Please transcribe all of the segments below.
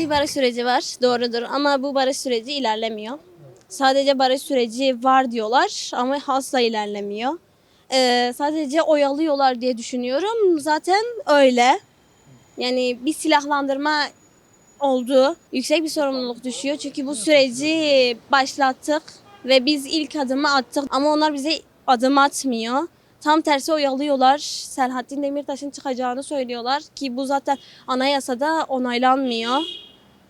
bir barış süreci var doğrudur ama bu barış süreci ilerlemiyor. Sadece barış süreci var diyorlar ama asla ilerlemiyor. Ee, sadece oyalıyorlar diye düşünüyorum. Zaten öyle. Yani bir silahlandırma oldu. Yüksek bir sorumluluk düşüyor. Çünkü bu süreci başlattık ve biz ilk adımı attık ama onlar bize adım atmıyor. Tam tersi oyalıyorlar. Selahattin Demirtaş'ın çıkacağını söylüyorlar ki bu zaten anayasada onaylanmıyor.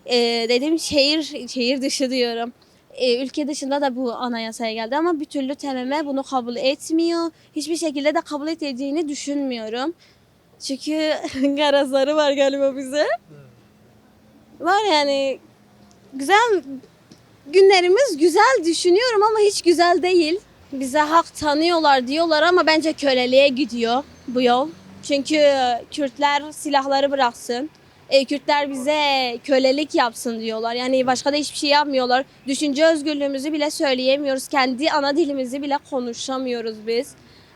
Ee, dedim şehir şehir dışı diyorum. Ee, ülke dışında da bu anayasaya geldi ama bir türlü TMM bunu kabul etmiyor. Hiçbir şekilde de kabul edeceğini düşünmüyorum. Çünkü garazları var galiba bize. Var yani güzel günlerimiz güzel düşünüyorum ama hiç güzel değil. Bize hak tanıyorlar diyorlar ama bence köleliğe gidiyor bu yol. Çünkü Kürtler silahları bıraksın. E, Kürtler bize kölelik yapsın diyorlar. Yani başka da hiçbir şey yapmıyorlar. Düşünce özgürlüğümüzü bile söyleyemiyoruz. Kendi ana dilimizi bile konuşamıyoruz biz.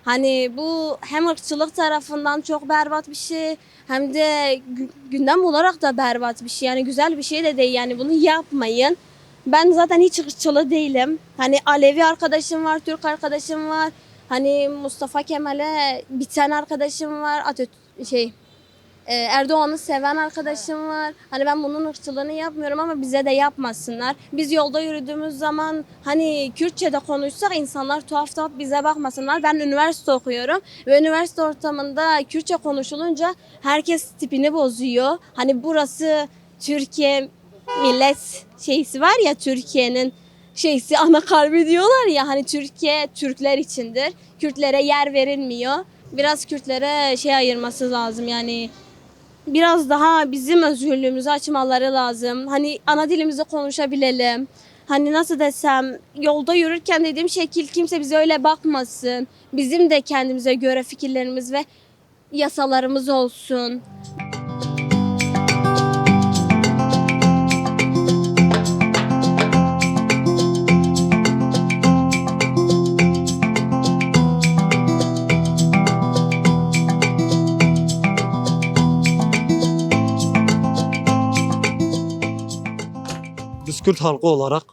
Hani bu hem ırkçılık tarafından çok berbat bir şey hem de gü- gündem olarak da berbat bir şey. Yani güzel bir şey de değil. Yani bunu yapmayın. Ben zaten hiç ırkçılı değilim. Hani Alevi arkadaşım var, Türk arkadaşım var. Hani Mustafa Kemal'e biten arkadaşım var. Atatürk şey e, Erdoğan'ı seven arkadaşım var. Hani ben bunun ırkçılığını yapmıyorum ama bize de yapmasınlar. Biz yolda yürüdüğümüz zaman hani Kürtçe'de konuşsak insanlar tuhaf tuhaf bize bakmasınlar. Ben üniversite okuyorum ve üniversite ortamında Kürtçe konuşulunca herkes tipini bozuyor. Hani burası Türkiye millet şeysi var ya Türkiye'nin şeysi ana kalbi diyorlar ya hani Türkiye Türkler içindir. Kürtlere yer verilmiyor. Biraz Kürtlere şey ayırması lazım yani biraz daha bizim özgürlüğümüzü açmaları lazım. Hani ana dilimizi konuşabilelim. Hani nasıl desem yolda yürürken dediğim şekil kimse bize öyle bakmasın. Bizim de kendimize göre fikirlerimiz ve yasalarımız olsun. Kürt halkı olarak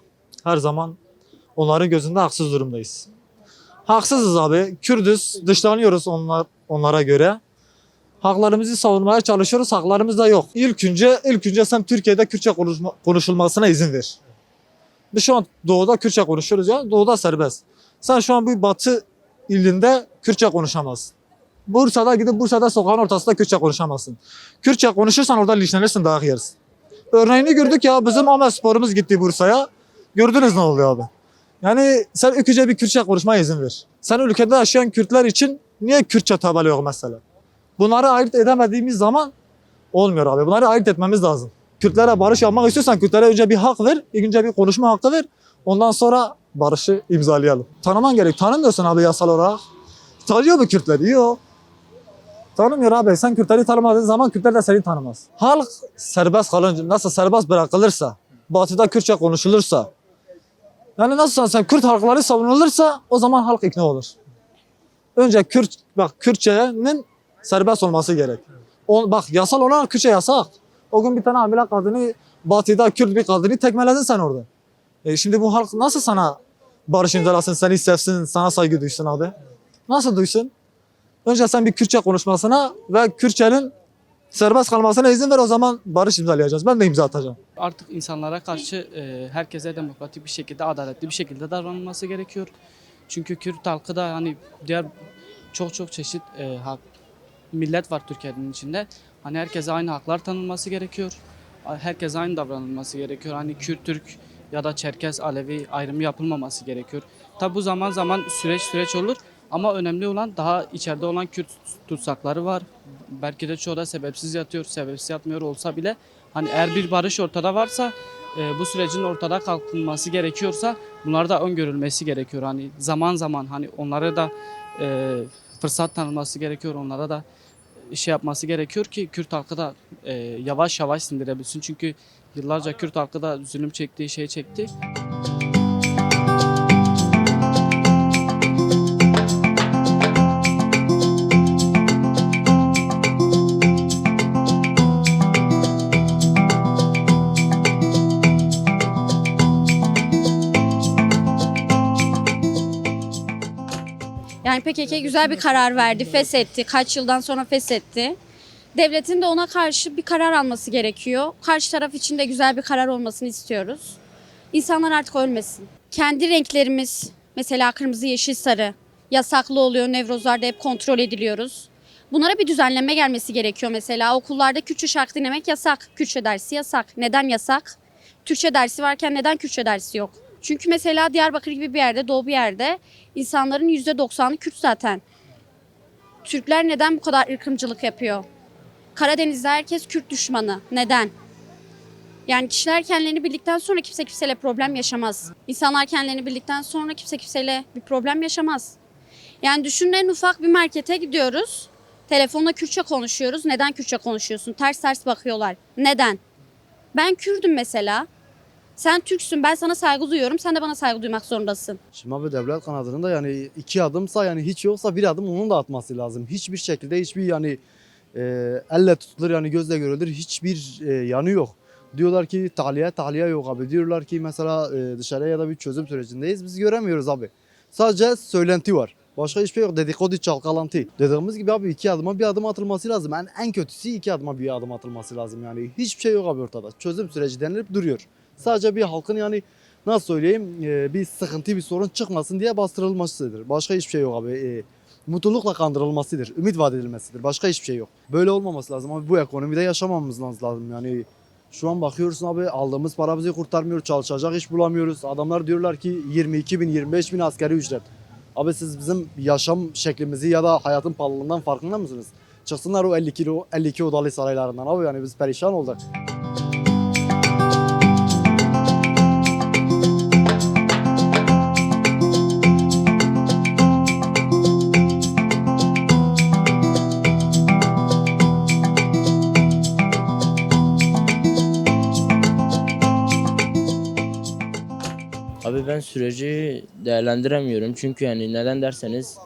her zaman onların gözünde haksız durumdayız. Haksızız abi. Kürdüz, dışlanıyoruz onlar onlara göre. Haklarımızı savunmaya çalışıyoruz. Haklarımız da yok. İlk önce, ilk önce sen Türkiye'de Kürtçe konuşulmasına izin ver. Biz şu an doğuda Kürtçe konuşuyoruz ya. Doğuda serbest. Sen şu an bu batı ilinde Kürtçe konuşamazsın. Bursa'da gidip Bursa'da sokağın ortasında Kürtçe konuşamazsın. Kürtçe konuşursan orada linçlenirsin, dayak yersin. Örneğini gördük ya bizim Ahmet Spor'umuz gitti Bursa'ya. Gördünüz ne oluyor abi? Yani sen ilk önce bir Kürtçe konuşmaya izin ver. Sen ülkede yaşayan Kürtler için niye Kürtçe tabela yok mesela? Bunları ayırt edemediğimiz zaman olmuyor abi. Bunları ayırt etmemiz lazım. Kürtlere barış yapmak istiyorsan Kürtlere önce bir hak ver. ilk bir konuşma hakkı ver. Ondan sonra barışı imzalayalım. Tanıman gerek. Tanımıyorsun abi yasal olarak. Tanıyor mu Kürtleri? Yok. Tanımıyor abi. Sen Kürtleri tanımadığın zaman Kürtler de seni tanımaz. Halk serbest kalınca, nasıl serbest bırakılırsa, batıda Kürtçe konuşulursa, yani nasıl sen Kürt halkları savunulursa o zaman halk ikna olur. Önce Kürt, bak Kürtçenin serbest olması gerek. O, bak yasal olarak Kürtçe yasak. O gün bir tane hamile kadını, batıda Kürt bir kadını tekmeledin sen orada. E şimdi bu halk nasıl sana barış imzalasın, seni sevsin, sana saygı duysun abi? Nasıl duysun? Önce sen bir Kürtçe konuşmasına ve Kürtçenin serbest kalmasına izin ver o zaman barış imzalayacağız. Ben de imza atacağım. Artık insanlara karşı e, herkese demokratik bir şekilde, adaletli bir şekilde davranılması gerekiyor. Çünkü Kürt halkı da hani diğer çok çok çeşit e, hak, millet var Türkiye'nin içinde. Hani herkese aynı haklar tanınması gerekiyor. Herkese aynı davranılması gerekiyor. Hani Kürt, Türk ya da Çerkez, Alevi ayrımı yapılmaması gerekiyor. Tabi bu zaman zaman süreç süreç olur. Ama önemli olan daha içeride olan Kürt tutsakları var. Belki de çoğu da sebepsiz yatıyor, sebepsiz yatmıyor olsa bile hani eğer bir barış ortada varsa e, bu sürecin ortada kalkılması gerekiyorsa bunlar da öngörülmesi gerekiyor. Hani zaman zaman hani onlara da e, fırsat tanınması gerekiyor. Onlara da şey yapması gerekiyor ki Kürt halkı da e, yavaş yavaş sindirebilsin. Çünkü yıllarca Kürt halkı da zulüm çektiği şey çekti. PKK güzel bir karar verdi, feshetti. Kaç yıldan sonra feshetti. Devletin de ona karşı bir karar alması gerekiyor. Karşı taraf için de güzel bir karar olmasını istiyoruz. İnsanlar artık ölmesin. Kendi renklerimiz, mesela kırmızı, yeşil, sarı yasaklı oluyor. Nevrozlarda hep kontrol ediliyoruz. Bunlara bir düzenleme gelmesi gerekiyor mesela. Okullarda Kürtçe şarkı dinlemek yasak. Kürtçe dersi yasak. Neden yasak? Türkçe dersi varken neden Kürtçe dersi yok? Çünkü mesela Diyarbakır gibi bir yerde, doğu bir yerde insanların %90'ı Kürt zaten. Türkler neden bu kadar ırkımcılık yapıyor? Karadeniz'de herkes Kürt düşmanı. Neden? Yani kişiler kendilerini bildikten sonra kimse kimseyle problem yaşamaz. İnsanlar kendilerini bildikten sonra kimse kimseyle bir problem yaşamaz. Yani düşünün en ufak bir markete gidiyoruz. Telefonla Kürtçe konuşuyoruz. Neden Kürtçe konuşuyorsun? Ters ters bakıyorlar. Neden? Ben Kürdüm mesela. Sen Türksün. Ben sana saygı duyuyorum. Sen de bana saygı duymak zorundasın. Şimdi abi devlet kanadında yani iki adımsa yani hiç yoksa bir adım onun da atması lazım. Hiçbir şekilde hiçbir yani e, elle tutulur yani gözle görülür hiçbir e, yanı yok. Diyorlar ki tahliye tahliye yok abi. Diyorlar ki mesela e, dışarıya ya da bir çözüm sürecindeyiz. Biz göremiyoruz abi. Sadece söylenti var. Başka hiçbir şey yok. Dedikodu çalkalantı. Dediğimiz gibi abi iki adıma bir adım atılması lazım. En, en kötüsü iki adıma bir adım atılması lazım yani. Hiçbir şey yok abi ortada. Çözüm süreci denilip duruyor. Sadece bir halkın yani nasıl söyleyeyim e, bir sıkıntı bir sorun çıkmasın diye bastırılmasıdır. Başka hiçbir şey yok abi. E, mutlulukla kandırılmasıdır. Ümit vaat edilmesidir. Başka hiçbir şey yok. Böyle olmaması lazım abi. Bu ekonomide yaşamamamız lazım yani. Şu an bakıyorsun abi aldığımız para bizi kurtarmıyor. Çalışacak iş bulamıyoruz. Adamlar diyorlar ki 22 bin 25 bin askeri ücret. Abi siz bizim yaşam şeklimizi ya da hayatın pahalılığından farkında mısınız? Çıksınlar o 50 kilo 52 odalı saraylarından abi yani biz perişan olduk. Ben süreci değerlendiremiyorum çünkü yani neden derseniz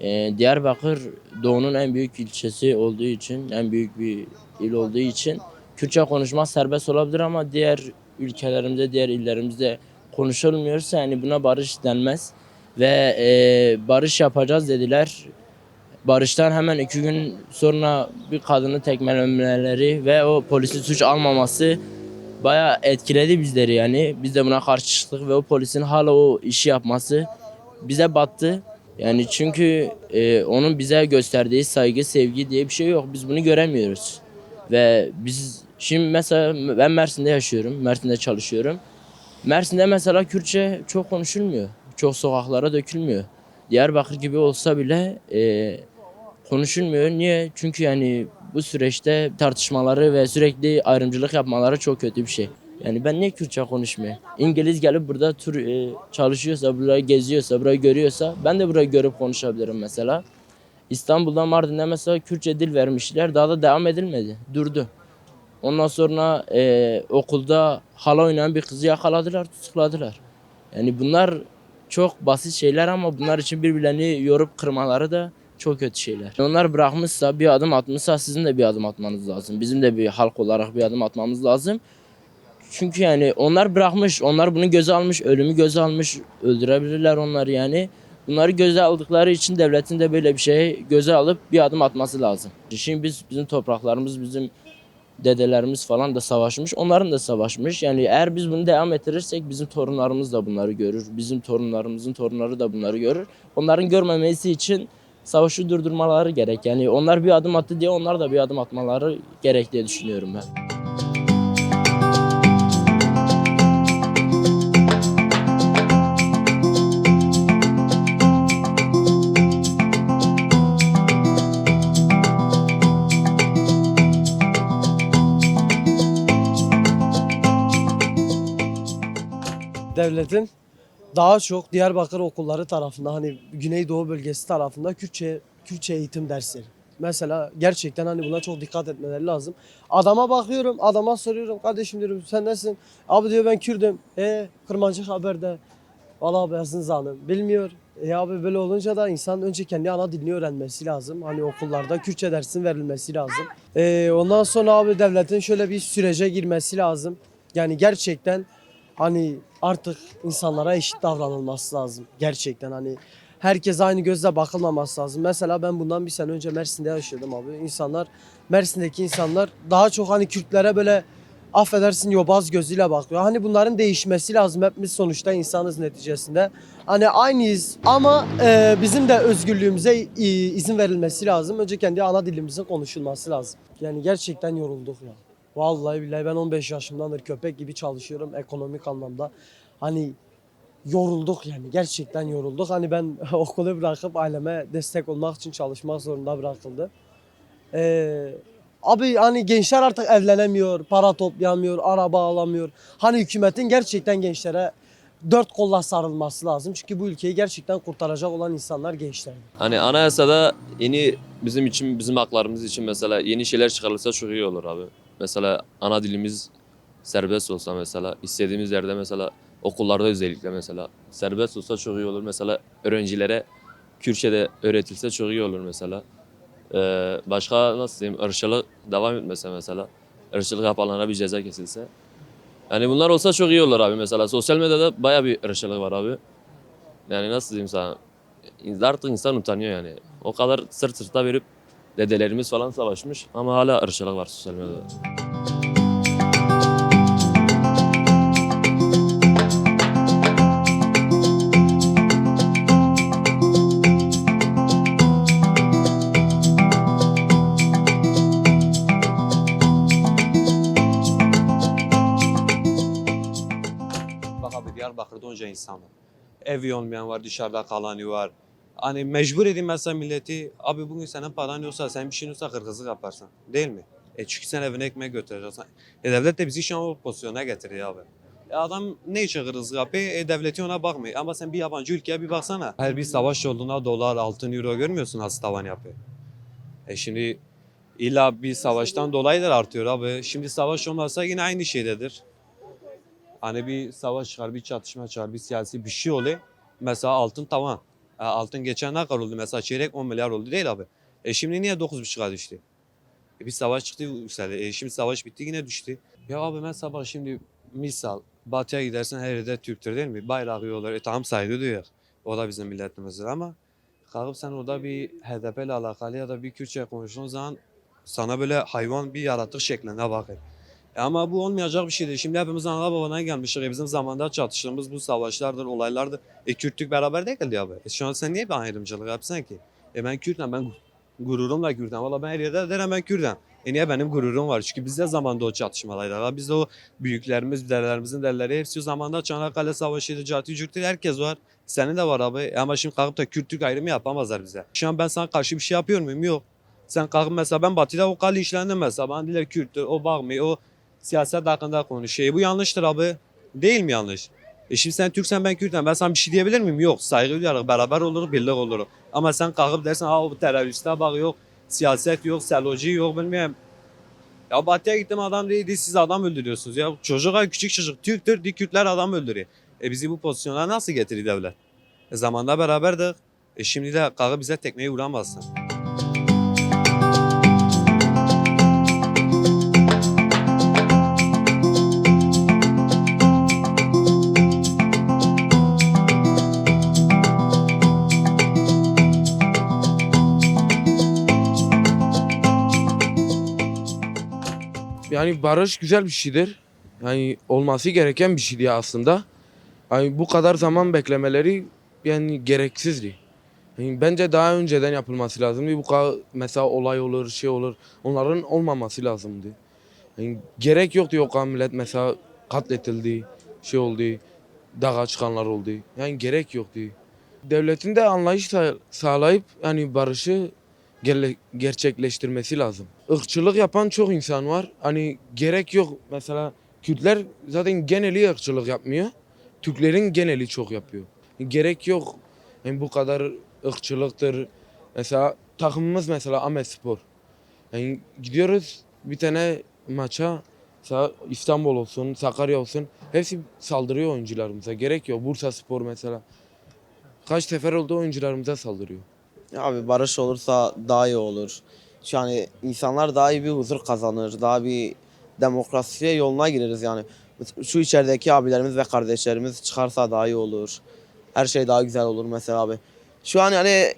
e, Diyarbakır doğunun en büyük ilçesi olduğu için en büyük bir il olduğu için Kürtçe konuşmak serbest olabilir ama diğer ülkelerimizde diğer illerimizde konuşulmuyorsa yani buna barış denmez ve e, barış yapacağız dediler. Barıştan hemen iki gün sonra bir kadını tekmelemeleri ve o polisi suç almaması bayağı etkiledi bizleri yani. Biz de buna karşı çıktık ve o polisin hala o işi yapması bize battı. Yani çünkü e, onun bize gösterdiği saygı, sevgi diye bir şey yok. Biz bunu göremiyoruz. Ve biz şimdi mesela ben Mersin'de yaşıyorum. Mersin'de çalışıyorum. Mersin'de mesela Kürtçe çok konuşulmuyor. Çok sokaklara dökülmüyor. Diyarbakır gibi olsa bile e, konuşulmuyor. Niye? Çünkü yani bu süreçte tartışmaları ve sürekli ayrımcılık yapmaları çok kötü bir şey. Yani ben niye Kürtçe konuşmuyorum? İngiliz gelip burada tur e, çalışıyorsa, burayı geziyorsa, burayı görüyorsa ben de burayı görüp konuşabilirim mesela. İstanbul'da Mardin'de mesela Kürtçe dil vermişler. Daha da devam edilmedi. Durdu. Ondan sonra e, okulda hala oynayan bir kızı yakaladılar, tutukladılar. Yani bunlar çok basit şeyler ama bunlar için birbirlerini yorup kırmaları da çok kötü şeyler. Onlar bırakmışsa bir adım atmışsa sizin de bir adım atmanız lazım. Bizim de bir halk olarak bir adım atmamız lazım. Çünkü yani onlar bırakmış, onlar bunu göze almış, ölümü göze almış, öldürebilirler onları yani. Bunları göze aldıkları için devletin de böyle bir şey göze alıp bir adım atması lazım. Şimdi biz bizim topraklarımız, bizim dedelerimiz falan da savaşmış, onların da savaşmış. Yani eğer biz bunu devam ettirirsek bizim torunlarımız da bunları görür. Bizim torunlarımızın torunları da bunları görür. Onların görmemesi için savaşı durdurmaları gerek. Yani onlar bir adım attı diye onlar da bir adım atmaları gerek diye düşünüyorum ben. devletin daha çok Diyarbakır okulları tarafında hani Güneydoğu bölgesi tarafında Kürtçe Kürtçe eğitim dersleri. Mesela gerçekten hani buna çok dikkat etmeleri lazım. Adama bakıyorum, adama soruyorum. Kardeşim diyorum sen nesin? Abi diyor ben Kürdüm. E Kırmancı Haber'de. Valla beyazın zanım. Bilmiyor. E abi böyle olunca da insan önce kendi ana dilini öğrenmesi lazım. Hani okullarda Kürtçe dersin verilmesi lazım. E, ondan sonra abi devletin şöyle bir sürece girmesi lazım. Yani gerçekten hani artık insanlara eşit davranılması lazım. Gerçekten hani herkes aynı gözle bakılmaması lazım. Mesela ben bundan bir sene önce Mersin'de yaşıyordum abi. İnsanlar Mersin'deki insanlar daha çok hani Kürtlere böyle affedersin yobaz gözüyle bakıyor. Hani bunların değişmesi lazım. Hepimiz sonuçta insanız neticesinde. Hani aynıyız ama e, bizim de özgürlüğümüze izin verilmesi lazım. Önce kendi ana dilimizin konuşulması lazım. Yani gerçekten yorulduk ya. Vallahi billahi ben 15 yaşımdandır köpek gibi çalışıyorum ekonomik anlamda. Hani yorulduk yani gerçekten yorulduk. Hani ben okulu bırakıp aileme destek olmak için çalışmak zorunda bırakıldı. Ee, abi hani gençler artık evlenemiyor, para toplayamıyor, araba alamıyor. Hani hükümetin gerçekten gençlere dört kolla sarılması lazım. Çünkü bu ülkeyi gerçekten kurtaracak olan insanlar gençler. Hani anayasada yeni bizim için bizim haklarımız için mesela yeni şeyler çıkarılsa çok iyi olur abi. Mesela ana dilimiz serbest olsa mesela istediğimiz yerde mesela okullarda özellikle mesela serbest olsa çok iyi olur. Mesela öğrencilere Kürtçe'de öğretilse çok iyi olur mesela. Ee, başka nasıl diyeyim ırkçılık devam etmese mesela. Irkçılık yapanlara bir ceza kesilse. Yani bunlar olsa çok iyi olur abi mesela. Sosyal medyada baya bir ırkçılık var abi. Yani nasıl diyeyim sana artık insan utanıyor yani. O kadar sırt sırta verip dedelerimiz falan savaşmış ama hala ırkçılık var sosyal medyada. Diyarbakır'da onca insan var. Evi olmayan var, dışarıda kalanı var. Hani mecbur edin mesela milleti, abi bugün senin paran yoksa, sen bir şeyin yoksa kırgızlık yaparsın. Değil mi? E çünkü sen evine ekmek götüreceksin. E devlet de bizi şu an o pozisyona getiriyor abi. E adam ne için kırgızlık yapıyor? E devleti ona bakmıyor. Ama sen bir yabancı ülkeye bir baksana. Her bir savaş olduğunda dolar, altın, euro görmüyorsun nasıl tavan yapıyor. E şimdi illa bir savaştan dolayı da artıyor abi. Şimdi savaş olmasa yine aynı şeydedir. Hani bir savaş çıkar, bir çatışma çıkar, bir siyasi bir şey oluyor. Mesela altın tavan. E, altın geçen ne kadar oldu? Mesela çeyrek 10 milyar oldu değil abi. E şimdi niye 9,5'a düştü? E bir savaş çıktı yükseldi. E şimdi savaş bitti yine düştü. Ya abi mesela bak şimdi misal batıya gidersen her yerde Türktür değil mi? Bayrağı yiyorlar. E tamam saygı duyuyor. O da bizim milletimizdir ama kalkıp sen orada bir HDP ile alakalı ya da bir Kürtçe konuştuğun zaman sana böyle hayvan bir yaratık şeklinde bakır. E ama bu olmayacak bir şeydir. Şimdi hepimiz ana babana gelmişiz. E bizim zamanda çatıştığımız bu savaşlardır, olaylardır. E Kürtlük beraber değildi abi. E şu an sen niye bir ayrımcılık yapsan ki? E ben Kürt'üm, ben gururumla Kürt'üm. Valla ben her yerde derim ben Kürt'üm. E niye benim gururum var? Çünkü biz de zamanda o çatışmalardaydı. Abi Biz de o büyüklerimiz, dedelerimizin dedeleri hepsi o zamanda Çanakkale Savaşı'ydı, Cati Cürtü herkes var. Senin de var abi. E ama şimdi kalkıp da Kürtlük ayrımı yapamazlar bize. Şu an ben sana karşı bir şey yapıyor muyum? Yok. Sen kalkıp mesela ben Batı'da o kale işlendim mesela. Bana diler Kürttür, o bakmıyor, o siyaset hakkında konuşuyor. E bu yanlıştır abi. Değil mi yanlış? E şimdi sen Türksen ben Kürt'üm. Ben sana bir şey diyebilir miyim? Yok. Saygı duyarız. Beraber oluruz, birlik oluruz. Ama sen kalkıp dersen ha bu teröriste bak yok. Siyaset yok, seloji yok bilmiyorum. Ya Batı'ya gittim adam dedi siz adam öldürüyorsunuz. Ya çocuk küçük çocuk Türktür, di Kürtler adam öldürüyor. E bizi bu pozisyona nasıl getiriyor devlet? E zamanda beraberdik. E şimdi de kalkıp bize tekmeyi vuramazsın. Yani barış güzel bir şeydir. Yani olması gereken bir şeydi aslında. Yani bu kadar zaman beklemeleri yani gereksizdi. Yani bence daha önceden yapılması lazımdı. Bu kadar mesela olay olur, şey olur. Onların olmaması lazımdı. Yani gerek yoktu o kadar millet mesela katletildi, şey oldu, dağa çıkanlar oldu. Yani gerek yoktu. Devletin de anlayış sağ- sağlayıp yani barışı gerçekleştirmesi lazım. Irkçılık yapan çok insan var. Hani gerek yok. Mesela Kürtler zaten geneli ırkçılık yapmıyor. Türklerin geneli çok yapıyor. Gerek yok. Yani bu kadar ırkçılıktır. Mesela takımımız mesela Ahmet Spor. Yani gidiyoruz bir tane maça İstanbul olsun, Sakarya olsun hepsi saldırıyor oyuncularımıza. Gerek yok. Bursa Spor mesela. Kaç sefer oldu oyuncularımıza saldırıyor. Abi barış olursa daha iyi olur. Yani insanlar daha iyi bir huzur kazanır. Daha bir demokrasiye yoluna gireriz yani. Şu içerideki abilerimiz ve kardeşlerimiz çıkarsa daha iyi olur. Her şey daha güzel olur mesela abi. Şu an yani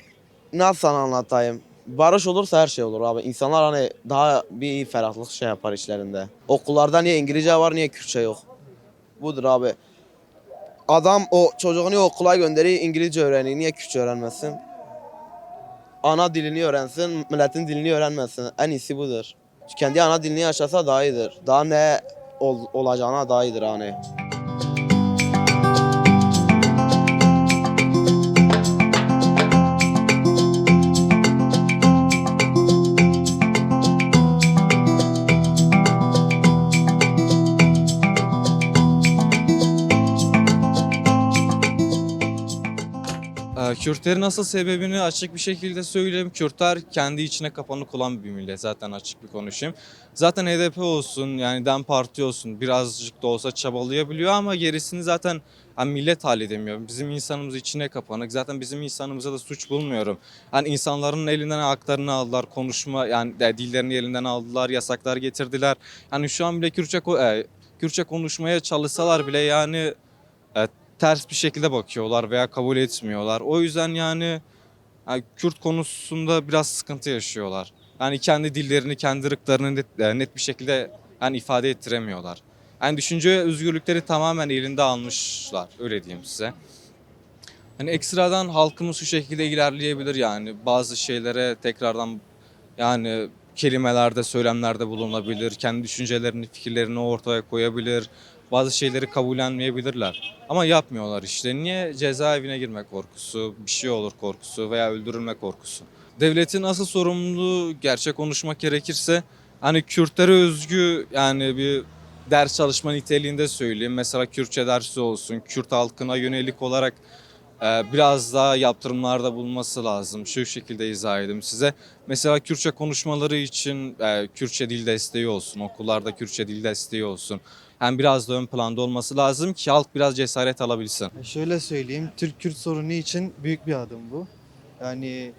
nasıl sana anlatayım? Barış olursa her şey olur abi. İnsanlar hani daha bir ferahlık şey yapar içlerinde. Okullarda niye İngilizce var niye Kürtçe yok? Budur abi. Adam o çocuğunu okula gönderiyor İngilizce öğreniyor. Niye Kürtçe öğrenmesin? Ana dilini öğrensin, milletin dilini öğrenmesin. En iyisi budur. Kendi ana dilini yaşasa daha iyidir. Daha ne ol- olacağına daha iyidir hani. Kürtlerin asıl sebebini açık bir şekilde söyleyeyim. Kürtler kendi içine kapanık olan bir millet zaten açık bir konuşayım. Zaten HDP olsun yani DEM Parti olsun birazcık da olsa çabalayabiliyor ama gerisini zaten hani millet halledemiyor. Bizim insanımız içine kapanık. Zaten bizim insanımıza da suç bulmuyorum. Hani insanların elinden haklarını aldılar. Konuşma yani dillerini elinden aldılar. Yasaklar getirdiler. Yani şu an bile Kürtçe, e, Kürtçe konuşmaya çalışsalar bile yani ters bir şekilde bakıyorlar veya kabul etmiyorlar. O yüzden yani, yani Kürt konusunda biraz sıkıntı yaşıyorlar. Yani kendi dillerini, kendi ırklarını net, e, net bir şekilde yani ifade ettiremiyorlar. Yani düşünce özgürlükleri tamamen elinde almışlar. Öyle diyeyim size. Hani ekstradan halkımız şu şekilde ilerleyebilir yani. Bazı şeylere tekrardan yani kelimelerde, söylemlerde bulunabilir. Kendi düşüncelerini, fikirlerini ortaya koyabilir. Bazı şeyleri kabullenmeyebilirler. Ama yapmıyorlar işte. Niye? Cezaevine girme korkusu, bir şey olur korkusu veya öldürülme korkusu. Devletin asıl sorumluluğu gerçek konuşmak gerekirse hani Kürtlere özgü yani bir ders çalışma niteliğinde söyleyeyim. Mesela Kürtçe dersi olsun. Kürt halkına yönelik olarak e, biraz daha yaptırımlarda bulunması lazım. Şu şekilde izah edeyim size. Mesela Kürtçe konuşmaları için e, Kürtçe dil desteği olsun. Okullarda Kürtçe dil desteği olsun. Yani biraz da ön planda olması lazım ki halk biraz cesaret alabilsin. Şöyle söyleyeyim, Türk-Kürt sorunu için büyük bir adım bu. Yani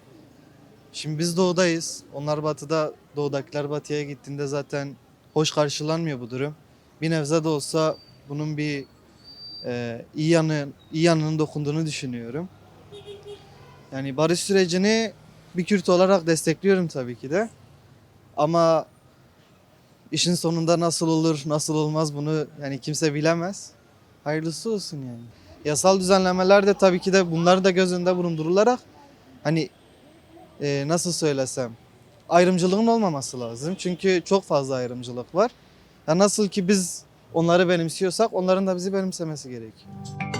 şimdi biz doğudayız, onlar batıda, doğudakiler batıya gittiğinde zaten hoş karşılanmıyor bu durum. Bir nebze de olsa bunun bir e, iyi yanı, iyi yanının dokunduğunu düşünüyorum. Yani barış sürecini bir Kürt olarak destekliyorum tabii ki de. Ama işin sonunda nasıl olur, nasıl olmaz bunu yani kimse bilemez. Hayırlısı olsun yani. Yasal düzenlemeler de tabii ki de bunları da göz önünde bulundurularak hani e, nasıl söylesem ayrımcılığın olmaması lazım. Çünkü çok fazla ayrımcılık var. Ya nasıl ki biz onları benimsiyorsak onların da bizi benimsemesi gerekiyor.